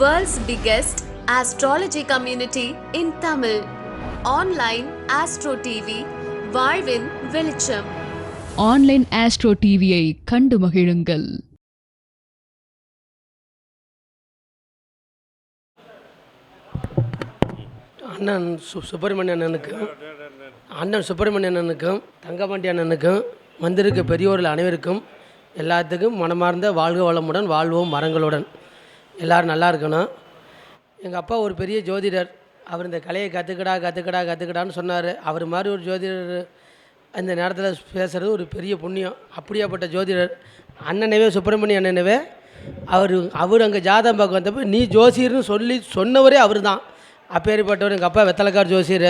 World's biggest astrology community in Tamil. Online Astro TV, வாழ்வின் வெளிச்சம். Online astro டிவியை கண்டு மகிழுங்கள். அண்ணன் சு சுப்பிரமணிய அண்ணனுக்கும் அண்ணன் சுப்பிரமணிய அண்ணனுக்கும் தங்கபாண்டி அண்ணனுக்கும் வந்திருக்க பெரியோர்கள் அனைவருக்கும் எல்லாத்துக்கும் மனமார்ந்த வாழ்க வளமுடன் வாழ்வோம் மரங்களுடன். எல்லோரும் நல்லா இருக்கணும். எங்கள் அப்பா ஒரு பெரிய ஜோதிடர். அவர் இந்த கலையை கற்றுக்கடா கற்றுக்கடா கற்றுக்கடான்னு சொன்னார். அவர் மாதிரி ஒரு ஜோதிடர் அந்த நேரத்தில் பேசுகிறது ஒரு பெரிய புண்ணியம். அப்படியாப்பட்ட ஜோதிடர். அண்ணனவே சுப்பிரமணிய அண்ணனவே அவர் அவர் அங்கே ஜாதகம் பார்க்க வந்தப்போ நீ ஜோசியர்னு சொல்லி சொன்னவரே அவர் தான் அப்பேற்பட்டவர் எங்கள் அப்பா வெத்தலைக்கார் ஜோசியர்.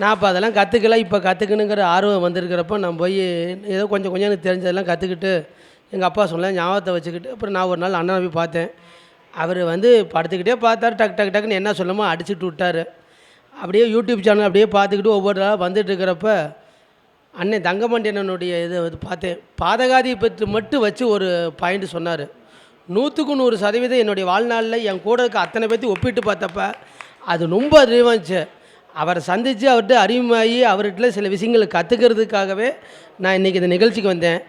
நான் இப்போ அதெல்லாம் கற்றுக்கல இப்போ கற்றுக்கணுங்கிற ஆர்வம் வந்திருக்கிறப்போ நான் போய் ஏதோ கொஞ்சம் கொஞ்சம் எனக்கு தெரிஞ்சதெல்லாம் கற்றுக்கிட்டு எங்கள் அப்பா சொன்ன ஞாபகத்தை வச்சுக்கிட்டு. அப்புறம் நான் ஒரு நாள் அண்ணனை போய் பார்த்தேன். அவர் வந்து படுத்துக்கிட்டே பார்த்தாரு டக் டக் டக்குன்னு என்ன சொல்லமோ அடிச்சுட்டு விட்டார். அப்படியே யூடியூப் சேனல் அப்படியே பார்த்துக்கிட்டு ஒவ்வொரு நாளாக வந்துட்டு இருக்கிறப்ப அண்ணன் தங்கமண்டியனனுடைய இதை வந்து பார்த்தேன். பாதகாதி பற்றி மட்டும் வச்சு ஒரு பாயிண்ட் சொன்னார். நூற்றுக்கு நூறு சதவீதம் என்னுடைய வாழ்நாளில் என் கூட இருக்க அத்தனை பேர்த்தி ஒப்பிட்டு பார்த்தப்ப அது ரொம்ப அறிவாச்சு அவரை சந்தித்து அவர்கிட்ட அறிமுகமாகி அவர்கிட்ட சில விஷயங்களை கற்றுக்கிறதுக்காகவே நான் இன்றைக்கி இந்த நிகழ்ச்சிக்கு வந்தேன்.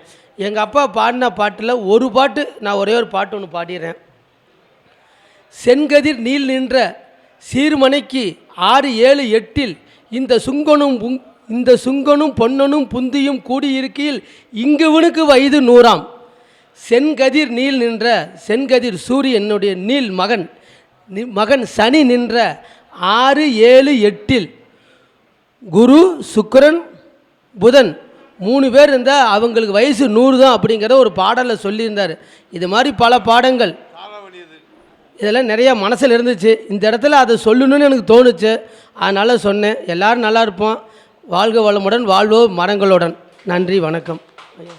எங்கள் அப்பா பாடின பாட்டில் ஒரு பாட்டு நான் ஒரே ஒரு பாட்டு ஒன்று பாடிடுறேன். செங்கதிர் நீள் நின்ற சீர்மனைக்கு ஆறு ஏழு எட்டில் இந்த சுங்கனும் புங் இந்த சுங்கனும் பொன்னனும் புந்தியும் கூடியிருக்கையில் இங்குவனுக்கு வயது நூறாம். செங்கதிர் நீள் நின்ற செங்கதிர் சூரியனுடைய நீள் மகன் மகன் சனி நின்ற ஆறு ஏழு எட்டில். குரு சுக்கரன் புதன் மூணு பேர் இருந்தால் அவங்களுக்கு வயசு நூறு தான் அப்படிங்கிற ஒரு பாடலில் சொல்லியிருந்தார். இது மாதிரி பல பாடங்கள். இதெல்லாம் நிறையா மனசில் இருந்துச்சு. இந்த இடத்துல அதை சொல்லணும்னு எனக்கு தோணுச்சு. அதனால் சொன்னேன். எல்லாரும் நல்லா இருப்போம். வாழ்க வளமுடன் வாழ்வோம் மரங்களுடன். நன்றி வணக்கம். ஐயா.